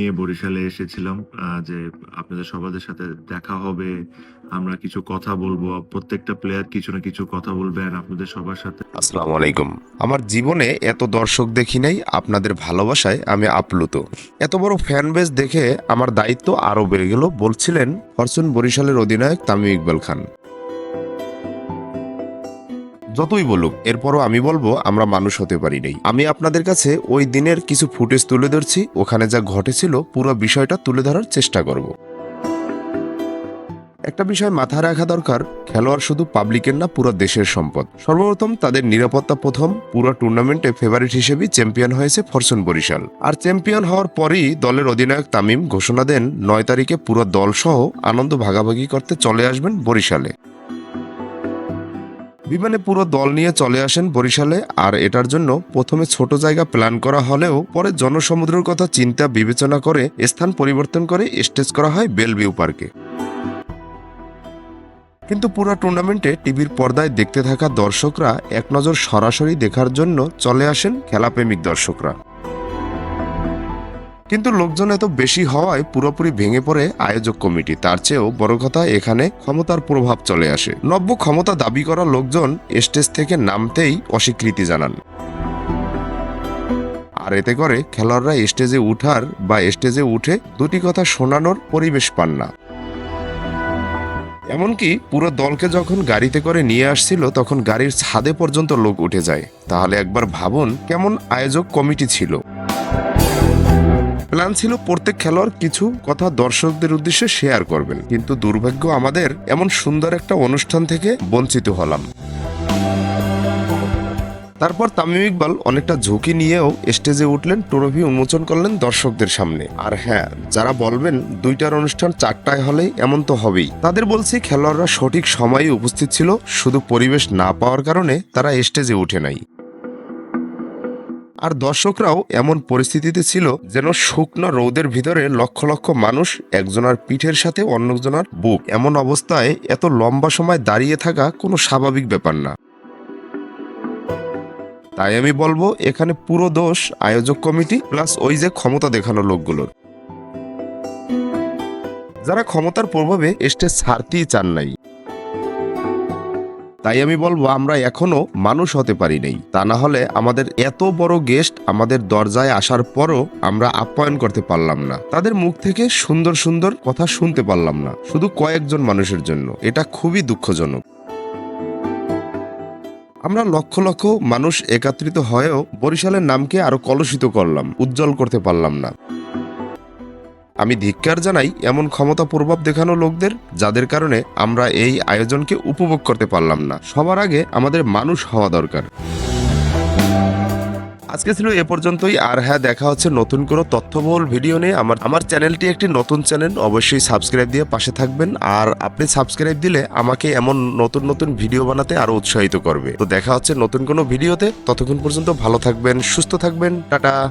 নিয়ে বরিশালে এসেছিলাম যে আপনাদের সবাদের সাথে দেখা হবে, আমরা কিছু কথা বলব, প্রত্যেকটা প্লেয়ার কিছু না কিছু কথা বলবে আর আপনাদের সবার সাথে। আসসালামু আলাইকুম। আমার জীবনে এত দর্শক দেখি নাই, আপনাদের ভালোবাসায় আমি আপ্লুত। এত বড় ফ্যান বেস দেখে আমার দায়িত্ব আরও বেড়ে গেল, বলছিলেন ফরচুন বরিশালের অধিনায়ক তামিম ইকবাল খান। যতই বলুক, এরপরও আমি বলব, আমরা মানুষ হতে পারি নাই। আমি আপনাদের কাছে ওই দিনের কিছু ফুটেজ তুলে ধরছি, ওখানে যা ঘটেছিল, পুরো বিষয়টা তুলে ধরার চেষ্টা করব। একটা বিষয় মাথায় রাখা দরকার, খেলোয়াড় শুধু পাবলিকের না, পুরো দেশের সম্পদ। সর্বপ্রথম তাদের নিরাপত্তা প্রথম, পুরো টুর্নামেন্টে ফেভারিট হিসেবেই চ্যাম্পিয়ন হয়েছে ফরচুন বরিশাল। আর চ্যাম্পিয়ন হওয়ার পরই দলের অধিনায়ক তামিম ঘোষণা দেন, নয় তারিখে পুরো দলসহ আনন্দ ভাগাভাগি করতে চলে আসবেন বরিশালে। বিমানে পুরো দল নিয়ে চলে আসেন বরিশালে, আর এটার জন্য প্রথমে ছোট জায়গা প্ল্যান করা হলেও পরে জনসমুদ্রের কথা চিন্তা বিবেচনা করে স্থান পরিবর্তন করে স্টেজ করা হয় বেলভিউ পার্কে। কিন্তু পুরো টুর্নামেন্টে টিভির পর্দায় দেখতে থাকা দর্শকরা এক নজর সরাসরি দেখার জন্য চলে আসেন খেলাপ্রেমিক দর্শকরা। কিন্তু লোকজন এত বেশি হওয়ায় পুরোপুরি ভেঙে পড়ে আয়োজক কমিটি। তার চেয়েও বড় কথা, এখানে ক্ষমতার প্রভাব চলে আসে। নব্য ক্ষমতা দাবি করা লোকজন স্টেজ থেকে নামতেই অস্বীকৃতি জানান। আর এতে করে খেলোয়াড়রা স্টেজে উঠার বা স্টেজে উঠে দুটি কথা শোনানোর পরিবেশ পান না। এমনকি পুরো দলকে যখন গাড়িতে করে নিয়ে আসছিল, তখন গাড়ির ছাদে পর্যন্ত লোক উঠে যায়। তাহলে একবার ভাবুন কেমন আয়োজক কমিটি ছিল। প্ল্যান ছিল প্রত্যেক খেলোয়াড় কিছু কথা দর্শকদের উদ্দেশ্যে শেয়ার করবেন। কিন্তু দুর্ভাগ্য আমাদের এমন সুন্দর একটা অনুষ্ঠান থেকে বঞ্চিত হলাম। তারপর তামিম ইকবাল অনেকটা ঝুঁকি নিয়েও স্টেজে উঠলেন, ট্রফি উন্মোচন করলেন দর্শকদের সামনে। আর হ্যাঁ যারা বলবেন দুইটার অনুষ্ঠান চারটায় হলেই এমন তো হবেই, তাদের বলছি খেলোয়াড়রা সঠিক সময়ে উপস্থিত ছিল, শুধু পরিবেশ না পাওয়ার কারণে তারা স্টেজে উঠে নাই। আর দর্শকরাও এমন পরিস্থিতিতে ছিল যেন শুকনো রৌদের ভিতরে লক্ষ লক্ষ মানুষ একজনের পিঠের সাথে অন্যজনের বুক। এমন অবস্থায় এত লম্বা সময় দাঁড়িয়ে থাকা কোনো স্বাভাবিক ব্যাপার না। তাই আমি বলব, এখানে পুরো দোষ আয়োজক কমিটি প্লাস ওই যে ক্ষমতা দেখানো লোকগুলোর। যারা ক্ষমতার প্রভাবে স্টেজ ছাড়তেই চান নাই। তাই আমি বলব, আমরা এখনও মানুষ হতে পারি নাই। তা না হলে আমাদের এত বড় গেস্ট আমাদের দরজায় আসার পরও আমরা আপ্যায়ন করতে পারলাম না। তাদের মুখ থেকে সুন্দর সুন্দর কথা শুনতে পারলাম না, শুধু কয়েকজন মানুষের জন্য। এটা খুবই দুঃখজনক। আমরা লক্ষ লক্ষ মানুষ একত্রিত হয়েও বরিশালের নামকে আরও কলুষিত করলাম, উজ্জ্বল করতে পারলাম না। আমি ধিক্কার জানাই এমন ক্ষমতা প্রভাব দেখানো লোকদের, যাদের কারণে আমরা এই আয়োজনকে উপভোগ করতে পারলাম না। সবার আগে আমাদের মানুষ হওয়া দরকার। আজকে ছিল এ পর্যন্তই। আর হ্যাঁ দেখা হচ্ছে নতুন কোনো তথ্যবহুল ভিডিও নিয়ে। আমার আমার চ্যানেলটি একটি নতুন চ্যানেল। অবশ্যই সাবস্ক্রাইব দিয়ে পাশে থাকবেন। আর আপনি সাবস্ক্রাইব দিলে আমাকে এমন নতুন নতুন ভিডিও বানাতে আরও উৎসাহিত করবে। তো দেখা হচ্ছে নতুন কোনো ভিডিওতে। ততক্ষণ পর্যন্ত ভালো থাকবেন, সুস্থ থাকবেন। টাটা।